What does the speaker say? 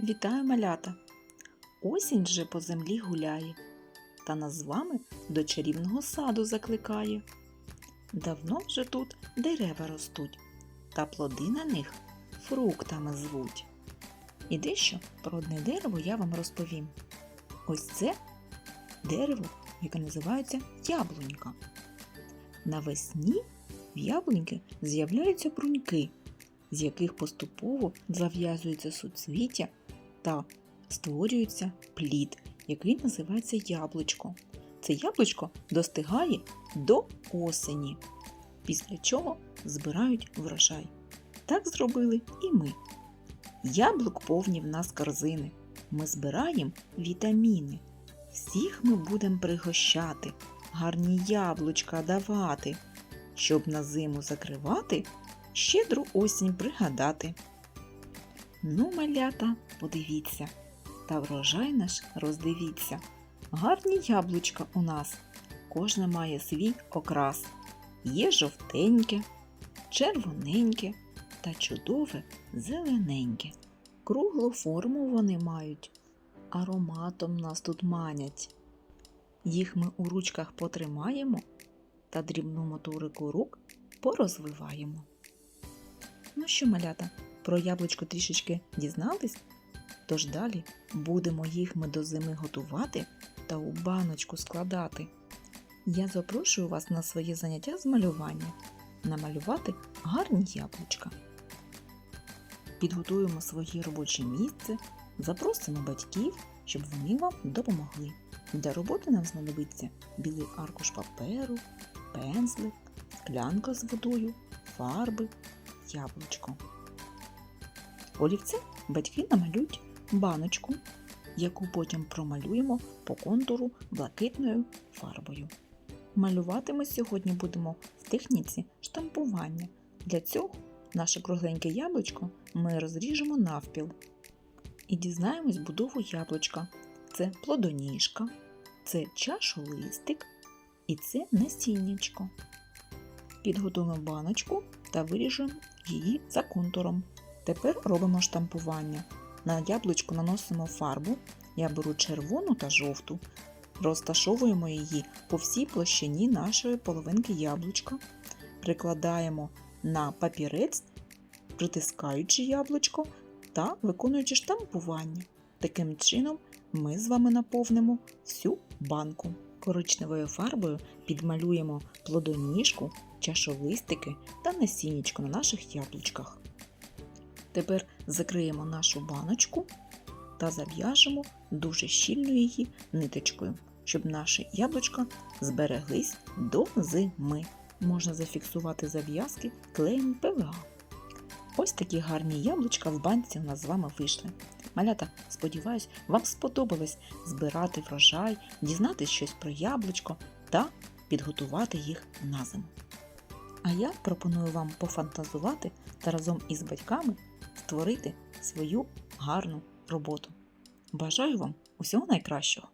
Вітаю малята! Осінь вже по землі гуляє, та нас з вами до чарівного саду закликає. Давно вже тут дерева ростуть, та плоди на них фруктами звуть. І дещо про одне дерево я вам розповім. Ось це дерево, яке називається яблунька. Навесні в яблуньки з'являються бруньки, з яких поступово зав'язується суцвіття та створюється плід, який називається яблучко. Це яблучко достигає до осені, після чого збирають врожай. Так зробили і ми. Яблук повні в нас корзини. Ми збираємо вітаміни. Всіх ми будемо пригощати, гарні яблучка давати, щоб на зиму закривати, щедру осінь пригадати. Ну, малята, подивіться, та врожай наш роздивіться. Гарні яблучка у нас, кожне має свій окрас. Є жовтеньке, червоненьке та чудове зелененьке. Круглу форму вони мають, ароматом нас тут манять. Їх ми у ручках потримаємо та дрібну моторику рук порозвиваємо. Ну що, малята, про яблучко трішечки дізнались? Тож далі будемо їх ми до зими готувати та у баночку складати. Я запрошую вас на своє заняття з малювання намалювати гарні яблучка. Підготуємо своє робоче місце, запросимо батьків, щоб вони вам допомогли. Для роботи нам знадобиться білий аркуш паперу, пензлик, склянка з водою, фарби, яблучко. Олівцем батьки намалюють баночку, яку потім промалюємо по контуру блакитною фарбою. Малювати ми сьогодні будемо в техніці штампування. Для цього наше кругленьке яблучко ми розріжемо навпіл і дізнаємось будову яблучка. Це плодоніжка, це чашолистик і це насіннячко. Підготуємо баночку та виріжемо її за контуром. Тепер робимо штампування. На яблучку наносимо фарбу. Я беру червону та жовту. Розташовуємо її по всій площині нашої половинки яблучка. Прикладаємо на папірець, притискаючи яблучко та виконуючи штампування. Таким чином ми з вами наповнимо всю банку. Коричневою фарбою підмалюємо плодоніжку, чашолистики та насіннячко на наших яблучках. Тепер закриємо нашу баночку та зав'яжемо дуже щільно її ниточкою, щоб наші яблучка збереглись до зими. Можна зафіксувати зав'язки клеєм ПВА. Ось такі гарні яблучка в банці у нас з вами вийшли. Малята, сподіваюсь, вам сподобалось збирати врожай, дізнатися щось про яблучко та підготувати їх на зиму. А я пропоную вам пофантазувати та разом із батьками створити свою гарну роботу. Бажаю вам усього найкращого!